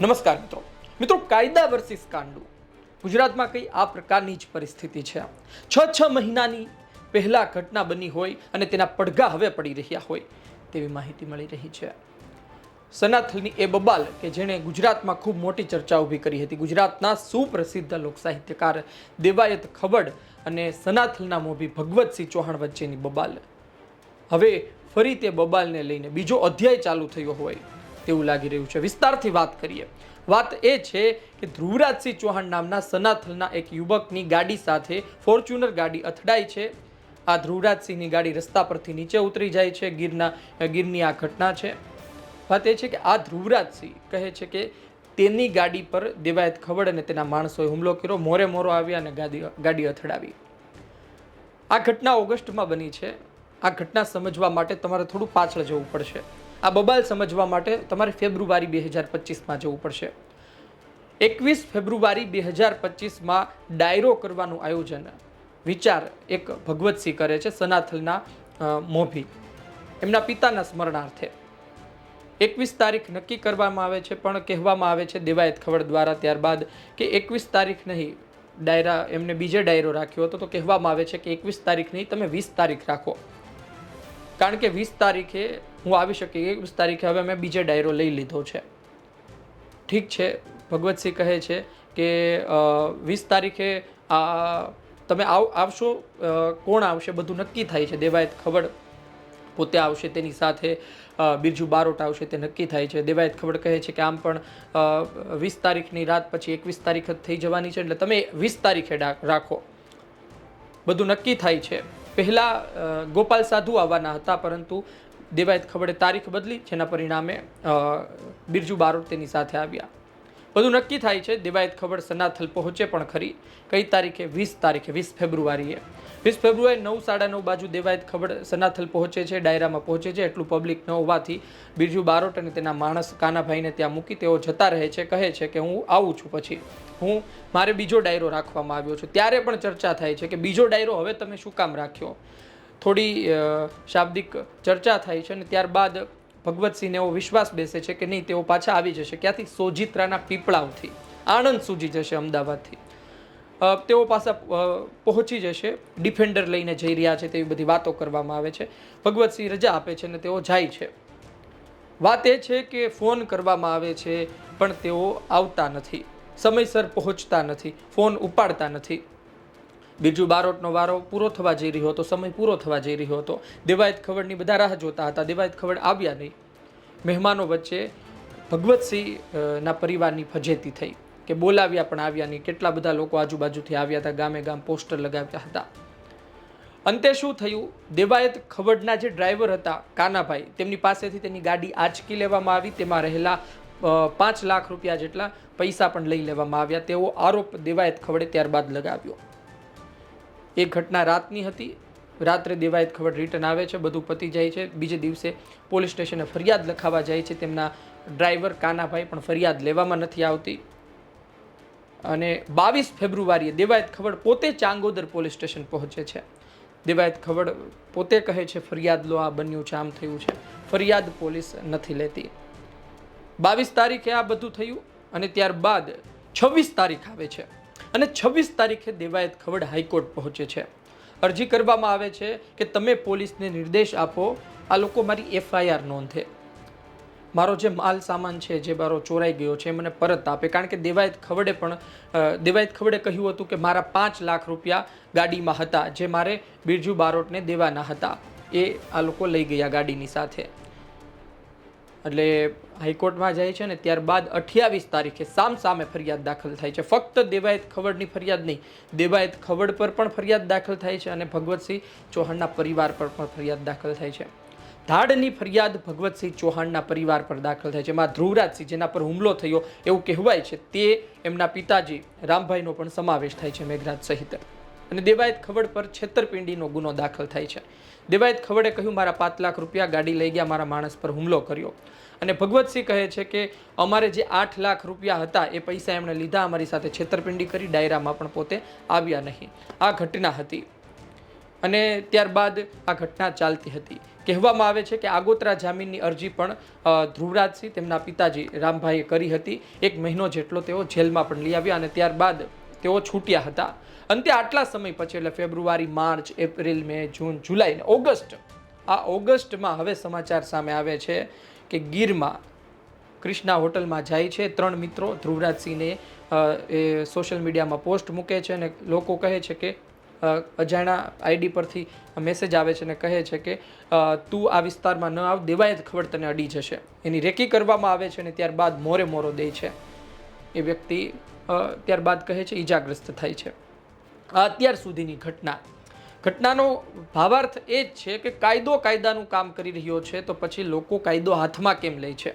નમસ્કાર મિત્રો. મિત્રો, કાયદા વર્સિસ કાંડુ. ગુજરાતમાં કઈ આ પ્રકારની જ પરિસ્થિતિ છે? છ છ મહિનાની પહેલા ઘટના બની હોય અને તેના પડઘા હવે પડી રહ્યા હોય તેવી માહિતી મળી રહી છે. સનાથલની એ બબાલ કે જેણે ગુજરાતમાં ખૂબ મોટી ચર્ચા ઊભી કરી હતી. ગુજરાતના સુપ્રસિદ્ધ લોકસાહિત્યકાર દેવાયત ખબડ અને સનાથલના મોભી ભગવતસિંહ ચૌહાણ વચ્ચેની બબાલ. હવે ફરી તે બબાલને લઈને બીજો અધ્યાય ચાલુ થયો હોય. તેવું લાગી રહ્યું છે. વિસ્તારથી વાત કરીએ. વાત એ છે કે ધ્રુવરાજસિંહ ચૌહાણ નામના સનાથલના એક યુવકની ગાડી સાથે ફોર્ચ્યુનર ગાડી અથડાઈ છે. આ ધ્રુવરાજસિંહની ગાડી રસ્તા પરથી નીચે ઉતરી જાય છે. ગીરના, ગીરની આ ઘટના છે. વાત એ છે કે આ ધ્રુવરાજસિંહ કહે છે કે તેની ગાડી પર દેવાયત ખવડ અને તેના માણસોએ હુમલો કર્યો. મોરે મોરો આવ્યા અને ગાડી ગાડી અથડાવી. આ ઘટના ઓગસ્ટમાં બની છે. આ ઘટના સમજવા માટે તમારે થોડું પાછળ જવું પડશે. આ બબાલ સમજવા માટે તમારે ફેબ્રુઆરી બે હજાર પચીસમાં જવું પડશે. એકવીસ ફેબ્રુઆરી બે હજાર પચીસમાં ડાયરો કરવાનું આયોજન. વિચાર એક ભગવતસિંહ કરે છે, સનાથલના મોભી. એમના પિતાના સ્મરણાર્થે. એકવીસ તારીખ નક્કી કરવામાં આવે છે, પણ કહેવામાં આવે છે દેવાયત ખવડ દ્વારા ત્યારબાદ કે એકવીસ તારીખ નહીં, ડાયરા એમને બીજે ડાયરો રાખ્યો હતો, તો કહેવામાં આવે છે કે એકવીસ તારીખ નહીં, તમે વીસ તારીખ રાખો. કારણ કે વીસ તારીખે હું આવી શકી એકવીસ તારીખે હવે મેં બીજે ડાયરો લઈ લીધો છે. ઠીક છે ભગવતસિંહ કહે છે કે વીસ તારીખે આ, તમે આવ, આવશો કોણ આવશે બધું નક્કી થાય છે, દેવાયત ખબર પોતે આવશે તેની સાથે બીજું બારોટ આવશે તે નક્કી થાય છે. દેવાયત ખબર કહે છે કે આમ પણ વીસ તારીખની રાત પછી એકવીસ તારીખ જ થઈ જવાની છે, એટલે તમે વીસ તારીખે રાખો. બધું નક્કી થાય છે. પહેલાં ગોપાલ સાધુ આવવાના હતા, પરંતુ દેવાયત ખબરે તારીખ બદલી, જેના પરિણામે બિરજુ બારોટ તેની સાથે આવ્યા. બધું નક્કી થાય છે, દેવાયત ખબર સનાથલ પહોંચે પણ ખરી. કઈ તારીખે? વીસ તારીખે, વીસ ફેબ્રુઆરીએ. વીસ ફેબ્રુઆરી નવ, સાડા નવ બાજુ દેવાયત ખબર સનાથલ પહોંચે છે, ડાયરામાં પહોંચે છે, એટલું પબ્લિક ન હોવાથી બિરજુ બારોટ અને તેના માણસ કાનાભાઈને ત્યાં મૂકી તેઓ જતા રહે છે, કહે છે કે હું આવું છું પછી. હું, મારે બીજો ડાયરો રાખવામાં આવ્યો છું. ત્યારે પણ ચર્ચા થાય છે કે બીજો ડાયરો હવે તમે શું કામ રાખ્યો? થોડી શાબ્દિક ચર્ચા થાય છે અને ત્યારબાદ ભગવતસિંહને એવો વિશ્વાસ બેસે છે કે નહીં, તેઓ પાછા આવી જશે. ક્યાંથી? સોજિત્રાના પીપળાવથી. આણંદ સૂજી જશે અમદાવાદથી. તેઓ પાસા પહોંચી જશે, ડિફેન્ડર લઈને જઈ રહ્યા છે તેવી બધી વાતો કરવામાં આવે છે. ભગવતસિંહ રજા આપે છે અને તેઓ જાય છે. વાત એ છે કે ફોન કરવામાં આવે છે, પણ તેઓ આવતા નથી. સમયસર પહોંચતા નથી. ફોન ઉપાડતા નથી. બિરજુ બારોટનો વારો પૂરો થવા જઈ રહ્યો હતો, સમય પૂરો થવા જઈ રહ્યો હતો. દેવાયત ખવડની બધા રાહ જોતા હતા, દેવાયત ખવડ આવ્યા નહીં. મહેમાનો વચ્ચે ભગવતસિંહના પરિવારની ફજેતી થઈ કે બોલાવ્યા પણ આવ્યા નહીં. કેટલા બધા લોકો આજુબાજુથી આવ્યા હતા ગામે ગામ પોસ્ટર લગાવ્યા હતા. અંતે શું થયું? દેવાયત ખવડના જે ડ્રાઈવર હતા, કાનાભાઈ, તેમની પાસેથી તેની ગાડી આંચકી લેવામાં આવી. તેમાં રહેલા પાંચ લાખ રૂપિયા જેટલા પૈસા પણ લઈ લેવામાં આવ્યા. તેવો આરોપ દેવાયત ખવડે ત્યારબાદ લગાવ્યો. એ ઘટના રાતની હતી. રાત્રે દેવાયત ખબર રિટર્ન આવે છે, બધું પતી જાય છે. બીજે દિવસે પોલીસ સ્ટેશને ફરિયાદ લખાવા જાય છે. તેમના ડ્રાઈવર કાનાભાઈ પણ ફરિયાદ લેવામાં નથી આવતી. અને બાવીસ ફેબ્રુઆરીએ દેવાયત ખબર પોતે ચાંગોદર પોલીસ સ્ટેશન પહોંચે છે. દેવાયત ખબર પોતે કહે છે, ફરિયાદ લો, આ બન્યું છે, આમ થયું છે. ફરિયાદ પોલીસ નથી લેતી. બાવીસ તારીખે આ બધું થયું અને ત્યારબાદ છવ્વીસ તારીખ આવે છે. અને છવ્વીસ તારીખે દેવાયત ખવડ હાઈકોર્ટ પહોંચે છે. અરજી કરવામાં આવે છે કે તમે પોલીસને નિર્દેશ આપો, આ લોકો મારી એફઆઈઆર નોંધે. મારો જે માલ સામાન છે, જે મારો ચોરાઈ ગયો છે મને પરત આપે. કારણ કે દેવાયત ખવડે પણ દેવાયત ખવડે કહ્યું હતું કે મારા પાંચ લાખ રૂપિયા ગાડીમાં હતા, જે મારે બિરજુ બારોટને દેવાના હતા. એ આ લોકો લઈ ગયા ગાડીની સાથે. એટલે હાઈકોર્ટમાં જાય છે ને ત્યારબાદ અઠ્યાવીસ તારીખે સામ સામે ફરિયાદ દાખલ થાય છે. ફક્ત દેવાયત ખવડની ફરિયાદ નહીં, દેવાયત ખવડ પર પણ ફરિયાદ દાખલ થાય છે અને ભગવતસિંહ ચૌહાણના પરિવાર પર પણ ફરિયાદ દાખલ થાય છે. ધાડની ફરિયાદ ભગવતસિંહ ચૌહાણના પરિવાર પર દાખલ થાય છે. એમાં ધ્રુવરાજસિંહ જેના પર હુમલો થયો એવું કહેવાય છે. તે એમના પિતાજી રામભાઈનો પણ સમાવેશ થાય છે મેઘરાજ સહિત. અને દેવાયત ખવડ પર છેતરપિંડીનો ગુનો દાખલ થાય છે. દેવાયત ખવડે કહ્યું, મારા પાંચ લાખ રૂપિયા ગાડી લઈ ગયા, મારા માણસ પર હુમલો કર્યો. અને ભગવતસિંહ કહે છે કે, અમારે જે આઠ લાખ રૂપિયા હતા, એ પૈસા એમણે લીધા, અમારી સાથે છેતરપિંડી કરી, ડાયરામાં પણ પોતે આવ્યા નહીં. આ ઘટના હતી. અને ત્યારબાદ આ ઘટના ચાલતી હતી. કહેવામાં આવે છે કે આગોતરા જામીનની અરજી પણ ધ્રુવરાજસિંહ તેમના પિતાજી રામભાઈએ કરી હતી. એક મહિનો જેટલો તેઓ જેલમાં પણ લઈ આવ્યા અને ત્યારબાદ તેઓ છૂટ્યા હતા. અંતે આટલા સમય પછી, એટલે ફેબ્રુઆરી, માર્ચ, એપ્રિલ, મે, જૂન, જુલાઈ ને ઓગસ્ટ, આ ઓગસ્ટમાં હવે સમાચાર સામે આવે છે કે ગીરમાં ક્રિષ્ના હોટલમાં જાય છે. ત્રણ મિત્રો, ધ્રુવરાજસિંહને એ સોશિયલ મીડિયામાં પોસ્ટ મૂકે છે અને લોકો કહે છે કે અજાણા આઈડી પરથી મેસેજ આવે છે અને કહે છે કે તું આ વિસ્તારમાં ન આવ દેવાય જ ખબર તને અડી જશે. એની રેકી કરવામાં આવે છે અને ત્યારબાદ મોરે મોરો દે છે. એ વ્યક્તિ ત્યારબાદ કહે છે, ઈજાગ્રસ્ત થાય છે. અત્યાર સુધીની ઘટના. ઘટનાનો ભાવાર્થ એ જ છે કે કાયદો કાયદાનું કામ કરી રહ્યો છે, તો પછી લોકો કાયદો હાથમાં કેમ લે છે?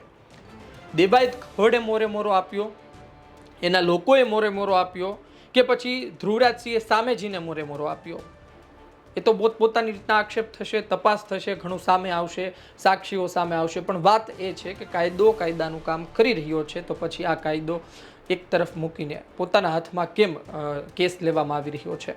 દેબાયત ખવડે મોરે મોરો આપ્યો, એના લોકોએ મોરે મોરો આપ્યો, કે પછી ધ્રુવરાજસિંહે સામેજીને મોરે મોરો આપ્યો? એ તો પોત, પોતાની રીતના આક્ષેપ થશે, તપાસ થશે, ઘણું સામે આવશે, સાક્ષીઓ સામે આવશે, પણ વાત એ છે કે કાયદો કાયદાનું કામ કરી રહ્યો છે, તો પછી આ કાયદો એક તરફ મૂકીને પોતાના હાથમાં કેમ કેસ લેવામાં આવી રહ્યો છે?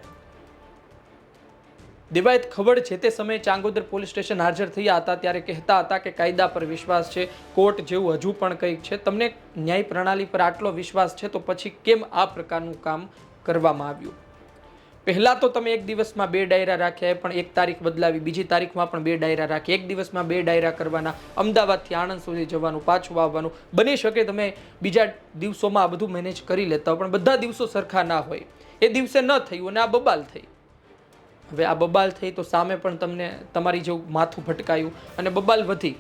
દેવાયત ખબર છે તે સમયે ચાંગોદર પોલીસ સ્ટેશન હાજર થયા હતા, ત્યારે કહેતા હતા કે કાયદા પર વિશ્વાસ છે, કોર્ટ જેવું હજુ પણ કંઈક છે. તમને ન્યાય પ્રણાલી પર આટલો વિશ્વાસ છે તો પછી કેમ આ પ્રકારનું કામ કરવામાં આવ્યું? પહેલાં તો તમે એક દિવસમાં બે ડાયરા રાખ્યા પણ એક તારીખ બદલાવી, બીજી તારીખમાં પણ બે ડાયરા રાખી એક દિવસમાં બે ડાયરા કરવાના, અમદાવાદથી આણંદ સુધી જવાનું, પાછું આવવાનું. બની શકે તમે બીજા દિવસોમાં આ બધું મેનેજ કરી લેતા હો, પણ બધા દિવસો સરખા ના હોય. એ દિવસે ન થયું અને આ બબાલ થઈ. હવે આ બબાલ થઈ તો સામે પણ તમને તમારી જેવું માથું ભટકાયું અને બબાલ વધી.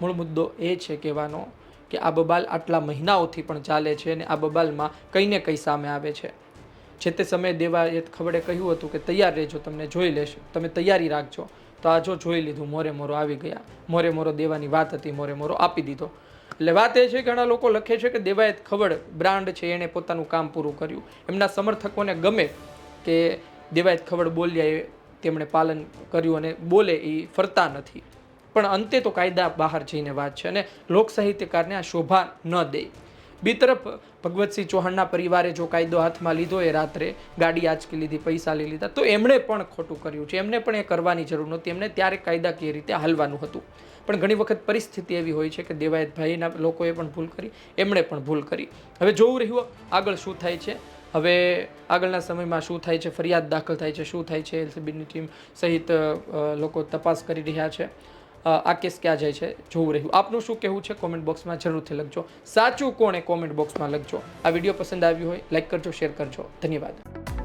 મૂળ મુદ્દો એ છે કહેવાનો કે આ બબાલ આટલા મહિનાઓથી પણ ચાલે છે અને આ બબાલમાં કંઈ ને કંઈ સામે આવે છે. જે તે સમયે દેવાયત ખબડે કહ્યું હતું કે તૈયાર રહેજો, તમને જોઈ લેશે. તમે તૈયારી રાખજો. તો આ જો જોઈ લીધું, મોરે મોરો આવી ગયા. મોરે મોરો દેવાની વાત હતી, મોરે મોરો આપી દીધો. એટલે વાત એ છે, ઘણા લોકો લખે છે કે દેવાયત ખબડ બ્રાન્ડ છે, એણે પોતાનું કામ પૂરું કર્યું. એમના સમર્થકોને ગમે કે દેવાયત ખબડ બોલ્યા એ તેમણે પાલન કર્યું અને બોલે એ ફરતા નથી. પણ અંતે તો કાયદા બહાર જઈને વાત છે અને લોક સાહિત્યકારને આ શોભા ન દે. બી તરફ ભગવતસિંહ ચૌહાણના પરિવારે જો કાયદો હાથમાં લીધો એ રાત્રે ગાડી આંચકી લીધી, પૈસા લઈ લીધા, તો એમણે પણ ખોટું કર્યું છે. એમને પણ એ કરવાની જરૂર નહોતી. એમને ત્યારે કાયદાકીય રીતે હાલવાનું હતું. પણ ઘણી વખત પરિસ્થિતિ એવી હોય છે કે દેવાયતભાઈના લોકોએ પણ ભૂલ કરી, એમણે પણ ભૂલ કરી. હવે જોવું રહ્યું, આગળ શું થાય છે? હવે આગળના સમયમાં શું થાય છે? ફરિયાદ દાખલ થાય છે? શું થાય છે? એલસીબીની ટીમ સહિત લોકો તપાસ કરી રહ્યા છે. આ કેસ ક્યાં જાય છે? જોવું રહ્યું. આપનું શું કહેવું છે? કોમેન્ટ બોક્સમાં જરૂરથી લખજો. સાચું કોણે કોમેન્ટ બોક્સમાં લખજો? આ વીડિયો પસંદ આવ્યો હોય લાઈક કરજો શેર કરજો. ધન્યવાદ.